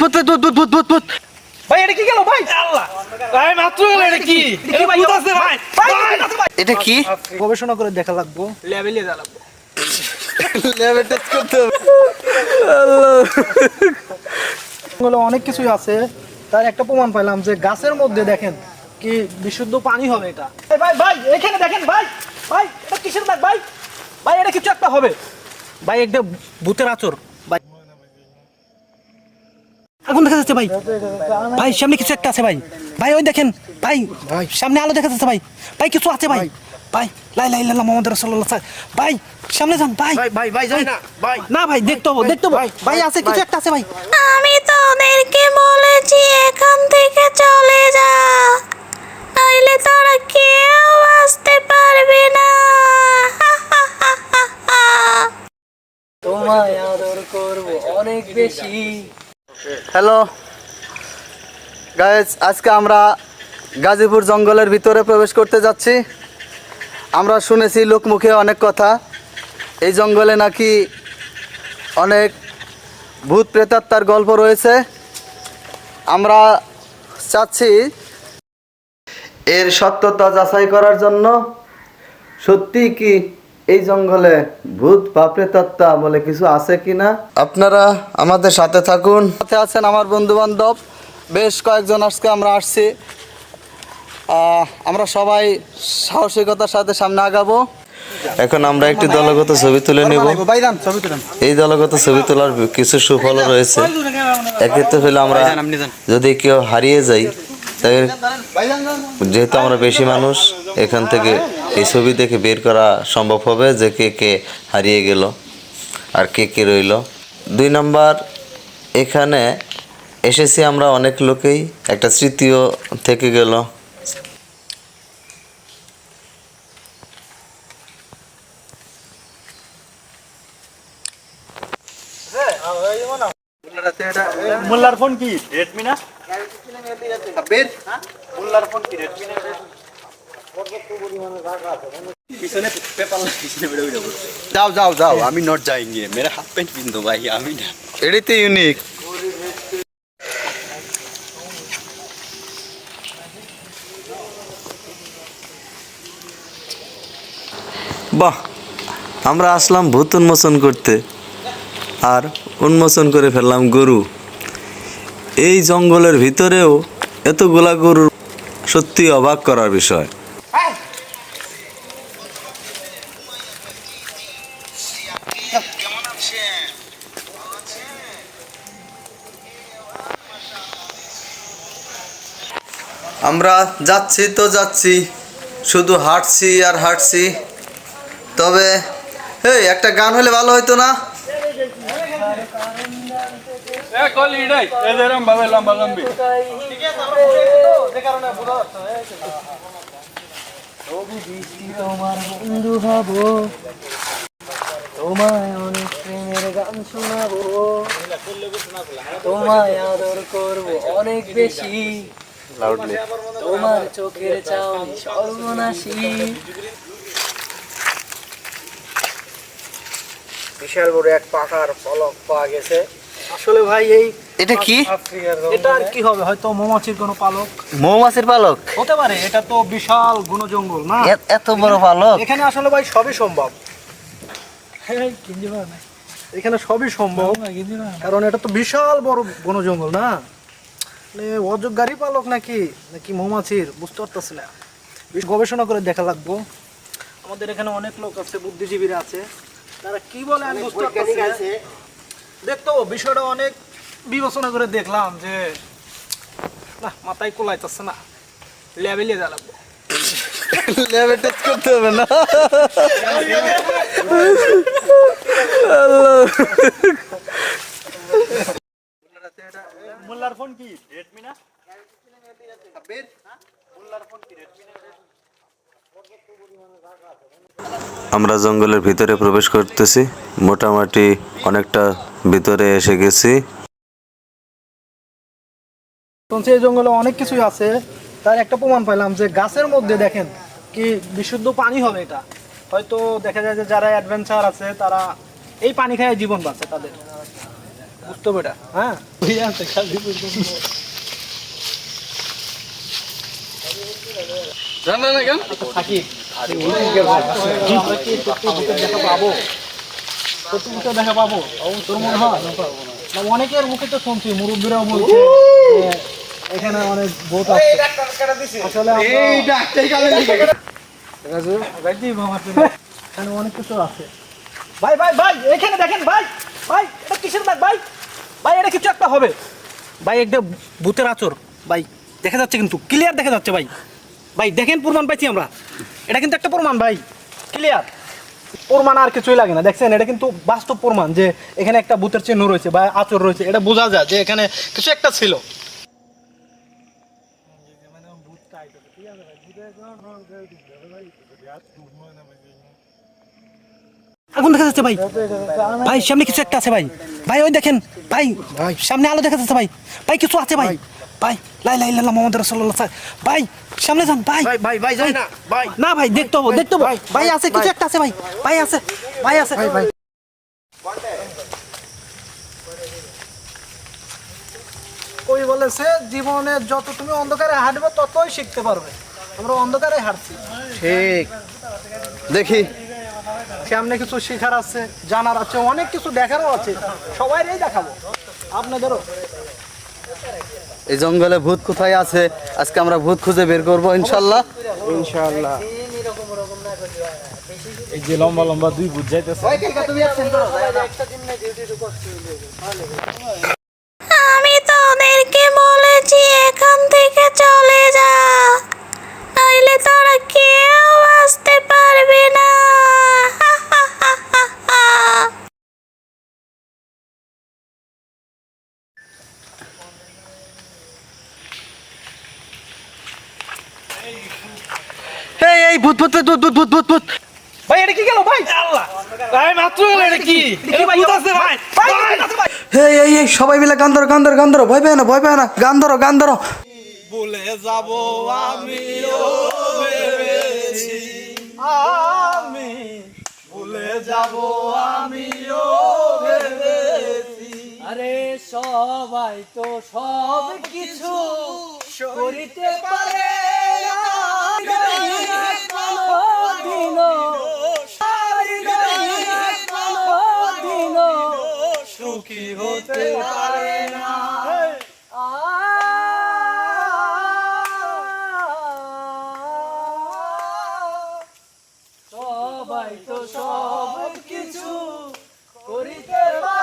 ভূত ভূত ভূত ভূত ভূত ভূত ভূত ভাই এটা কি গেল? ভাই! আল্লাহ। ভাই মাত্র গেল এটা কি? এটা ভূত আছে ভাই। ভাই এটা কি? গবেষণা করে দেখা লাগবো। লেভেলে যা লাগবো লেভেল টেস্ট করতে হবে। এগুলো অনেক কিছুই আছে। তার একটা প্রমাণ পাইলাম যে গাছের মধ্যে দেখেন কি বিশুদ্ধ পানি হবে এটা। এই ভাই ভাই এখানে দেখেন ভাই ভাই এটা কিসের দাগ ভাই? ভাই এটা কিছু একটা হবে। ভাই একটা ভূতের আচর। আগুন দেখা যাচ্ছে ভাই। ভাই সামনে কিছু একটা আছে ভাই। ভাই ওই দেখেন ভাই ভাই। সামনে আলো দেখা যাচ্ছে ভাই। ভাই কিছু আছে ভাই। ভাই। লাই লাই লাল্লাহ মোহাম্মদ রাসূলুল্লাহ স্যার। ভাই সামনে যান ভাই। ভাই ভাই ভাই যাই না। ভাই। না ভাই দেখতে হবে দেখতে হবে। ভাই আছে কিছু একটা আছে ভাই। আমি তো ওদেরকে বলেছি এখান থেকে চলে যা। নাইলে তারা কেউ আসতে পারবে না। তোমায় আদর করব অনেক বেশি। হ্যালো গাইজ আজকে আমরা গাজীপুর জঙ্গলের ভিতরে প্রবেশ করতে যাচ্ছি। আমরা শুনেছি লোকমুখে অনেক কথা। এই জঙ্গলে নাকি অনেক ভূত প্রেতাত্মার গল্প রয়েছে। আমরা চাচ্ছি এর সত্যতা যাচাই করার জন্য। সত্যি কি এই জঙ্গলে ভূত বা প্রেতাত্মা বলে কিছু আছে কিনা? আপনারা আমাদের সাথে থাকুন। সাথে আছেন আমার বন্ধু বান্ধব বেশ কয়েকজন আজকে আমরা আসছি। আহ, আমরা সবাই সাহসিকতার সাথে সামনে আগাবো। এখন আমরা একটি দলগত ছবি তুলে নেব। বাইদান ছবি তুলেন এই দলগত ছবি তোলার কিছু সুফল রয়েছে। এক্ষেত্রে হলে আমরা যদি কেউ হারিয়ে যাই তাই যেহেতু আমরা বেশি মানুষ, এখান থেকে এই ছবি দেখে বের করা সম্ভব হবে যে কে কে হারিয়ে গেল আর কে কে রইল। দুই নাম্বার, এখানে এসেছি আমরা অনেক লোকেই, একটা স্মৃতিও থেকে গেল। ফোন কি? রেডমি না? যাও যাও যাও আমি নট যাই মেরা হাফ প্যান্ট পিন্ধো ভাই আমি না। এটাই ইউনিক বাহ আমরা আসলাম ভূত উন্মোচন করতে। আর উন্মোচন করে ফেললাম গরু। এই জঙ্গলের ভিতরেও এতগুলা গরু সত্যি অবাক করার বিষয়। আমরা যাচ্ছি তো যাচ্ছি, শুধু হাঁটছি আর হাঁটছি। তবে এই একটা গান হলে ভালো হইতো না? বন্ধু হব তোমায় অনেক প্রেমের গান শোনাবো। তোমায় আদর করব অনেক বেশি। তোমার চোখের চাউনি সর্বনাশী। বিশাল বড় এক পাকার ফলক পাওয়া গেছে। আসলে ভাই এই এটা কি? এটা আর কি হবে? হয়তো মৌমাছির কোনো পালক। মৌমাছির পালক? হতে পারে এটা তো বিশাল ঘন জঙ্গল না এত বড় পালক? এখানে আসলে ভাই সবই সম্ভব। এখানে সবই সম্ভব। কারণ এটা তো বিশাল বড় বন জঙ্গল না অযোগ্যারই পালক নাকি? নাকি মৌমাছির? বুঝতে পারতেছি না। বেশ গবেষণা করে দেখা লাগবো। আমাদের এখানে অনেক লোক আছে বুদ্ধিজীবীরা আছে। তারা কি বলে আমি বুঝতে পারতেছি। দেখতো বিষয়টা অনেক বিবেচনা করে দেখলাম যে না মাথায় কোলাইতেছে না। লেভেলে যা লাগবো। টেস্ট করতে হবে না? মোল্লার ফোন কি? রেডমি না? আমরা জঙ্গলের ভিতরে প্রবেশ করতেছি। মোটামুটি অনেকটা ভিতরে এসে গেছি। সেই জঙ্গলে অনেক কিছুই আছে। তার একটা প্রমাণ পাইলাম যে গাছের মধ্যে দেখেন কি বিশুদ্ধ পানি হবে এটা। হয়তো দেখা যায় যে যারা অ্যাডভেঞ্চার আছে তারা এই পানি খায় জীবন বাঁচে তাদের। বুঝতে হবে এটা হ্যাঁ? থাকি। আমরা কি সত্যি ভূতের পাবো? সত্যি দেখা পাবো? তোর মনে হয়? না অনেকের মুখে তো শুনছি মুরব্বীরাও বলছে এখানে অনেক ভূত আছে। আসলে এখানে অনেক কিছু আছে। ভাই ভাই ভাই এখানে দেখেন ভাই ভাই এটা কিসের দাগ ভাই? ভাই এটা কিছু একটা হবে। ভাই একটা ভূতের আচর। ভাই দেখা যাচ্ছে কিন্তু ক্লিয়ার দেখা যাচ্ছে ভাই। ভাই দেখেন প্রমাণ পাইছি আমরা। এটা কিন্তু একটা প্রমাণ ভাই। ক্লিয়ার প্রমাণ আর কিছুই লাগে না। দেখছেন এটা কিন্তু বাস্তব প্রমাণ যে এখানে একটা ভূতের চিহ্ন রয়েছে বা আচর রয়েছে। এটা বোঝা যায় যে এখানে কিছু একটা ছিল। আগুন দেখা যাচ্ছে ভাই। ভাই সামনে কিছু একটা আছে ভাই। ভাই ওই দেখেন ভাই ভাই। সামনে আলো দেখা যাচ্ছে ভাই। ভাই কিছু আছে ভাই। ভাই লাই লাই লাল্লাহ মোহাম্মদ রাসূলুল্লাহ ভাই সামনে যান ভাই। ভাই ভাই ভাই যাই না ভাই। না ভাই দেখতে হব দেখতে হব। ভাই আছে কিছু একটা আছে ভাই। ভাই আছে ভাই আছে। ভাই ভাই। কই বলেছে জীবনে যত তুমি অন্ধকারে হাঁটবে ততই শিখতে পারবে। আমরা অন্ধকারে হাঁটছি। ঠিক। দেখি। সামনে কিছু শেখার আছে জানার আছে অনেক কিছু দেখারও আছে। সবাইরই দেখাবো। আপনাদেরও। এই জঙ্গলে ভূত কোথায় আছে? আজকে আমরা ভূত খুঁজে বের করব, ইনশাল্লাহ। ইনশাল্লাহ। এই যে লম্বা লম্বা দুই ভূত যাইতেছে। এই এই ভূত ভূত ভূত ভূত ভূত ভূত ভূত। ভাই এটা কি গেল? ভাই! আল্লাহ। ভাই মাত্র এটা কি? এটা ভাই আছে ভাই! এই এই এই সবাই মিলে গান ধরো গান ধরো গান ধরো ভয় পেও না ভয় পেও না গান ধরো গান ধরো আরে সবাই তো সব কিছু করিতে পারে। হতে পারে না। সবাই তো সব কিছু করিতে পারে